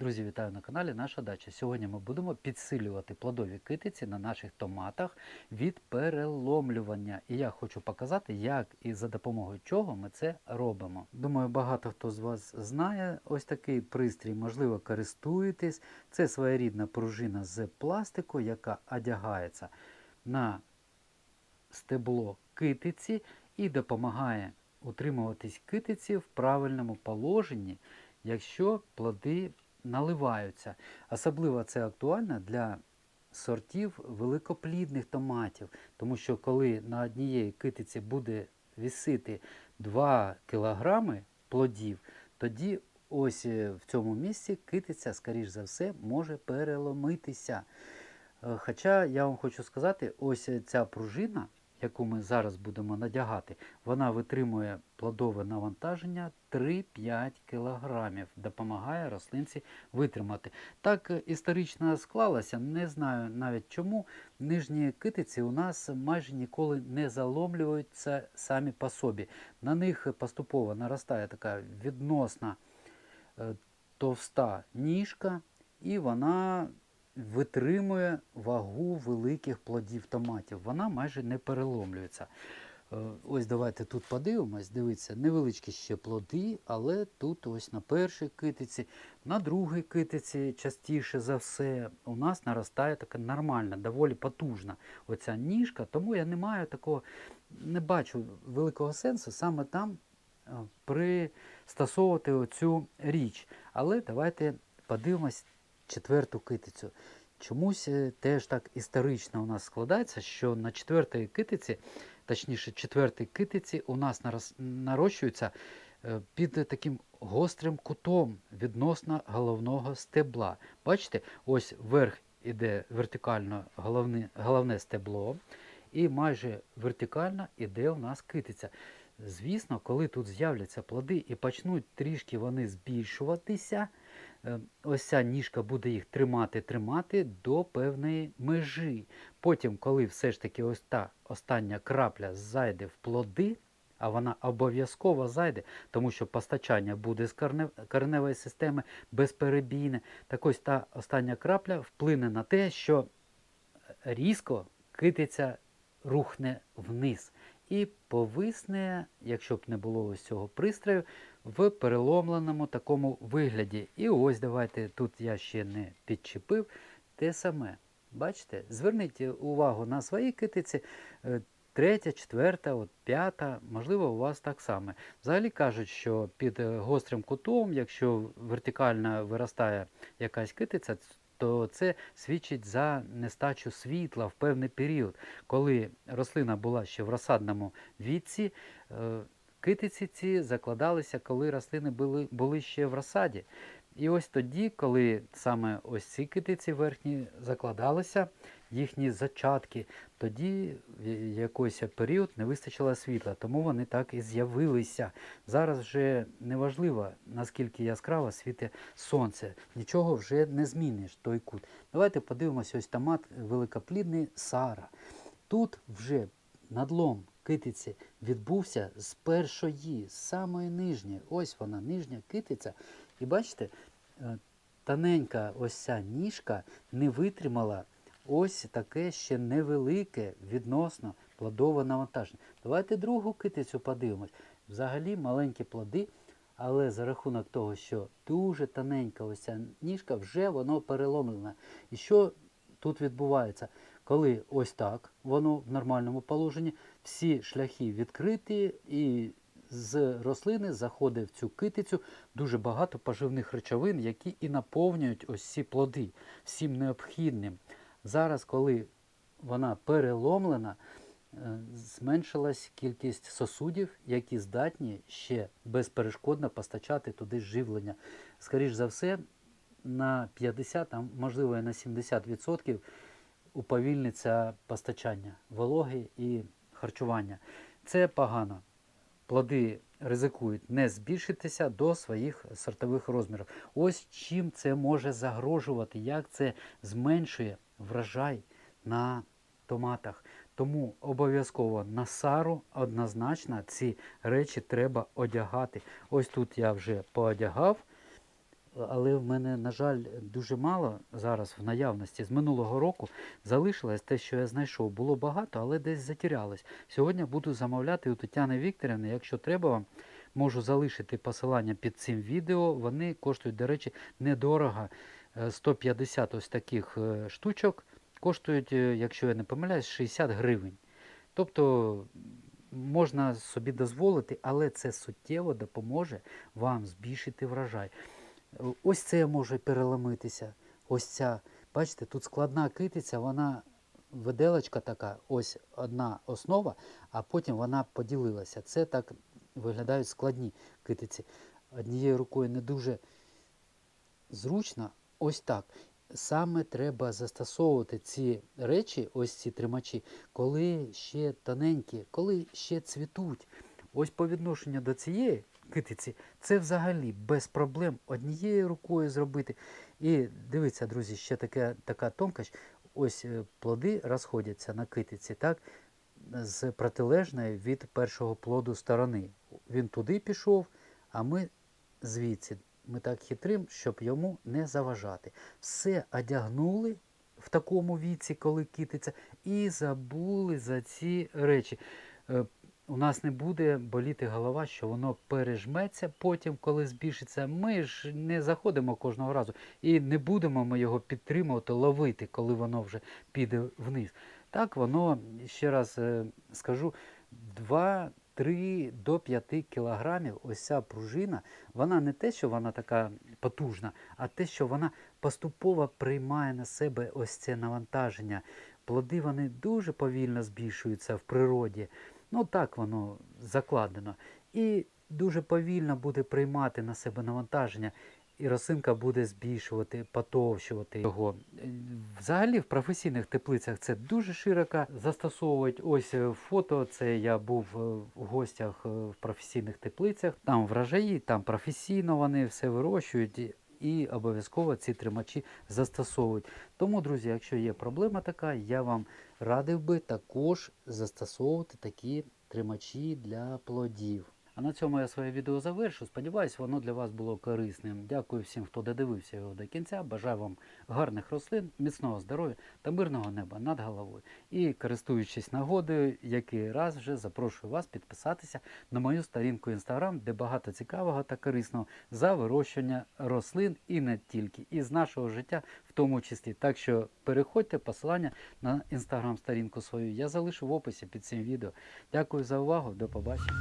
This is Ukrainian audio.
Друзі, вітаю на каналі Наша Дача. Сьогодні ми будемо підсилювати плодові китиці на наших томатах від переломлювання. І я хочу показати, як і за допомогою чого ми це робимо. Думаю, багато хто з вас знає ось такий пристрій, можливо, користуєтесь. Це своєрідна пружина з пластику, яка одягається на стебло китиці і допомагає утримуватись китиці в правильному положенні, якщо плоди наливаються. Особливо це актуально для сортів великоплідних томатів, тому що коли на однієї китиці буде вісити 2 кг плодів, тоді ось е, в цьому місці китиця, скоріш за все, може переломитися. Е, Хоча я вам хочу сказати, ось ця пружина, яку ми зараз будемо надягати, вона витримує плодове навантаження 3-5 кг, допомагає рослинці витримати. Так історично склалося, не знаю навіть чому. Нижні китиці у нас майже ніколи не заломлюються самі по собі. На них поступово наростає така відносна е, товста ніжка, і вона витримує вагу великих плодів томатів. Вона майже не переломлюється. Е, Ось давайте тут подивимось. Дивіться, невеличкі ще плоди, але тут ось на першій китиці, на другій китиці частіше за все у нас наростає така нормальна, доволі потужна оця ніжка, тому я не маю такого, не бачу великого сенсу саме там е, пристосовувати оцю річ. Але давайте подивимось четверту китицю. Чомусь е, теж так історично у нас складається, що на четвертій китиці, точніше, четвертій китиці у нас нарощується е, під таким гострим кутом відносно головного стебла. Бачите, ось вверх іде вертикально головне, головне стебло, і майже вертикально іде у нас китиця. Звісно, коли тут з'являться плоди і почнуть трішки вони збільшуватися, ось ця ніжка буде їх тримати, тримати до певної межі. Потім, коли все ж таки ось та остання крапля зайде в плоди, а вона обов'язково зайде, тому що постачання буде з кореневої системи безперебійне, так ось та остання крапля вплине на те, що різко китиця рухне вниз і повисне, якщо б не було ось цього пристрою, в переломленому такому вигляді. І ось давайте тут я ще не підчепив те саме. Бачите, зверніть увагу на свої китиці. е, Третя, четверта, от п'ята, можливо, у вас так само. Взагалі кажуть, що під е, гострим кутом, якщо вертикально виростає якась китиця, то це свідчить за нестачу світла в певний період. Коли рослина була ще в розсадному віці, е, китиці ці закладалися, коли рослини були, були ще в розсаді. І ось тоді, коли саме ось ці китиці верхні закладалися, їхні зачатки, тоді в якийсь період не вистачило світла, тому вони так і з'явилися. Зараз вже неважливо, наскільки яскраво світить сонце, нічого вже не зміниш той кут. Давайте подивимося ось томат великоплідний Сара. Тут вже надлом китиці відбувся з першої, з самої нижньої. Ось вона, нижня китиця. І бачите, е, тоненька ось ця ніжка не витримала ось таке ще невелике відносно плодове навантаження. Давайте другу китицю подивимось. Взагалі маленькі плоди, але за рахунок того, що дуже тоненька ось ця ніжка, вже воно переломлене. І що тут відбувається? Коли ось так воно в нормальному положенні, всі шляхи відкриті і з рослини заходить в цю китицю дуже багато поживних речовин, які і наповнюють ось ці плоди всім необхідним. Зараз, коли вона переломлена, е, зменшилась кількість сосудів, які здатні ще безперешкодно постачати туди живлення. Скоріш за все, на 50, а можливо і на 70% уповільниться постачання вологи і харчування. Це погано. Плоди ризикують не збільшитися до своїх сортових розмірів. Ось чим це може загрожувати, як це зменшує врожай на томатах. Тому обов'язково на сару однозначно ці речі треба одягати. Ось тут я вже поодягав але в мене, на жаль, дуже мало зараз в наявності. З минулого року залишилось те, що я знайшов. Було багато, але десь затірялось. Сьогодні буду замовляти у Тетяни Вікторівни. Якщо треба вам, можу залишити посилання під цим відео. Вони коштують, до речі, недорого. Е, 150 ось таких е, штучок коштують, е, якщо я не помиляюсь, 60 гривень. Тобто можна собі дозволити, але це суттєво допоможе вам збільшити врожай. Ось це може переломитися. Ось ця. Бачите, тут складна китиця, вона виделочка така, ось одна основа, а потім вона поділилася. Це так виглядають складні китиці. Однією рукою не дуже зручно, ось так. Саме треба застосовувати ці речі, ось ці тримачі, коли ще тоненькі, коли ще цвітуть. Ось по відношенню до цієї китиці, це взагалі без проблем однією рукою зробити. І дивіться, друзі, ще така, така тонкость. Ось е, плоди розходяться на китиці, так? З протилежної від першого плоду сторони. Він туди пішов, а ми звідси. Ми так хитрим, щоб йому не заважати. Все одягнули в такому віці, коли китиця, і забули за ці речі. У нас не буде боліти голова, що воно пережметься потім, коли збільшиться. Ми ж не заходимо кожного разу і не будемо ми його підтримувати, ловити, коли воно вже піде вниз. Так, воно, ще раз е, скажу, 2-3 до 5 кілограмів ось ця пружина, вона не те, що вона така потужна, а те, що вона поступово приймає на себе ось це навантаження. Плоди вони дуже повільно збільшуються в природі. Ну так воно закладено. І дуже повільно буде приймати на себе навантаження. І росинка буде збільшувати, потовщувати його. Е, Взагалі в професійних теплицях це дуже широко застосовують. Ось е, фото. Це я був е, в гостях в професійних теплицях. Там врожаї, там професійно вони все вирощують. І обов'язково ці тримачі застосовують. Тому, друзі, якщо є проблема така, я вам радив би також застосовувати такі тримачі для плодів. А на цьому я своє відео завершу. Сподіваюсь, воно для вас було корисним. Дякую всім, хто додивився його до кінця. Бажаю вам гарних рослин, міцного здоров'я та мирного неба над головою. І користуючись нагодою, який раз вже запрошую вас підписатися на мою сторінку Instagram, де багато цікавого та корисного за вирощування рослин і не тільки, і з нашого життя в тому числі. Так що переходьте посилання на інстаграм сторінку свою. Я залишу в описі під цим відео. Дякую за увагу. До побачення.